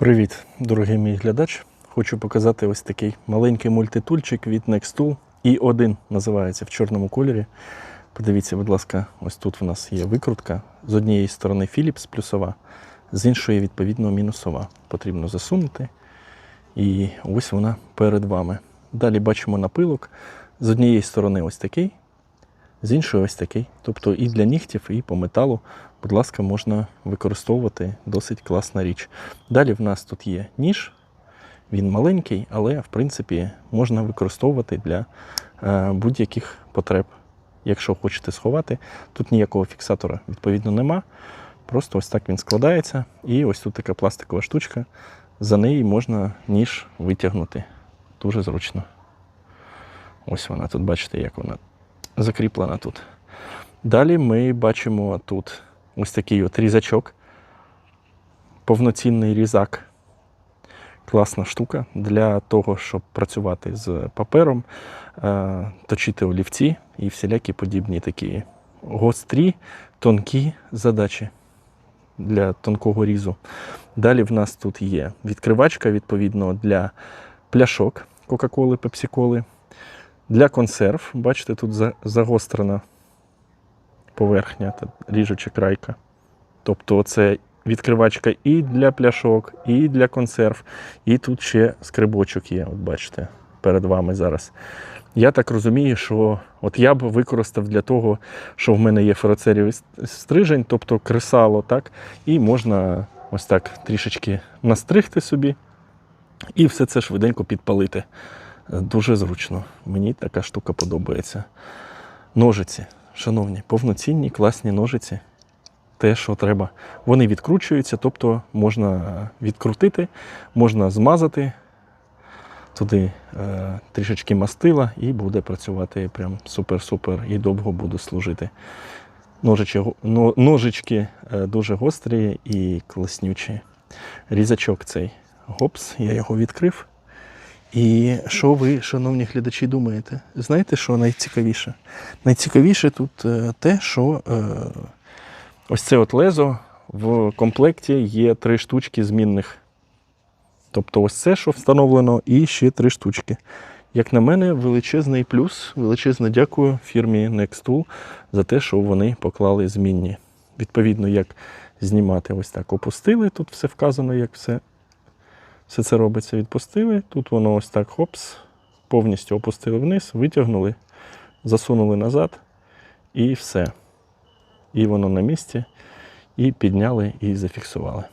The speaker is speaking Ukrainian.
Привіт, дорогий мій глядач. Хочу показати ось такий маленький мультитульчик від Nextool. І1 називається в чорному кольорі. Подивіться, будь ласка, ось тут в нас є викрутка. З однієї сторони Philips плюсова, з іншої, відповідно, мінусова. Потрібно засунути. І ось вона перед вами. Далі бачимо напилок. З однієї сторони ось такий, з іншої ось такий. Тобто і для нігтів, і по металу, будь ласка, можна використовувати досить класна річ. Далі в нас тут є ніж. Він маленький, але в принципі можна використовувати для е, будь-яких потреб. Якщо хочете сховати, тут ніякого фіксатора відповідно нема. Просто ось так він складається. І ось тут така пластикова штучка. За неї можна ніж витягнути. Дуже зручно. Ось вона тут, бачите, як вона закріплена тут. Далі ми бачимо тут ось такий от різачок, повноцінний різак. Класна штука для того, щоб працювати з папером, е, точити олівці і всілякі подібні такі гострі, тонкі задачі для тонкого різу. Далі в нас тут є відкривачка, відповідно, для пляшок Кока-Коли, Пепсі-Коли. Для консерв, бачите, тут загострена поверхня, ріжуча крайка. Тобто це відкривачка і для пляшок, і для консерв, і тут ще скрибочок є, от бачите, перед вами зараз. Я так розумію, що от я б використав для того, що в мене є фероцерівий стрижень, тобто кресало, так, і можна ось так трішечки настригти собі і все це швиденько підпалити. Дуже зручно. Мені така штука подобається. Ножиці, шановні, повноцінні, класні ножиці. Те, що треба. Вони відкручуються, тобто можна відкрутити, можна змазати туди е, трішечки мастила і буде працювати прям супер-супер і довго буде служити. Ножичі, но- ножички е, дуже гострі і класнючі. Різачок цей. Гопс, я його відкрив. І що ви, шановні глядачі, думаєте? Знаєте, що найцікавіше? Найцікавіше тут е, те, що е, ось це от лезо в комплекті є три штучки змінних. Тобто ось це, що встановлено, і ще три штучки. Як на мене, величезний плюс, величезне дякую фірмі Nextool за те, що вони поклали змінні. Відповідно, як знімати ось так опустили, тут все вказано, як все все це робиться, відпустили. Тут воно ось так хопс, повністю опустили вниз, витягнули, засунули назад і все. І воно на місці. І підняли і зафіксували.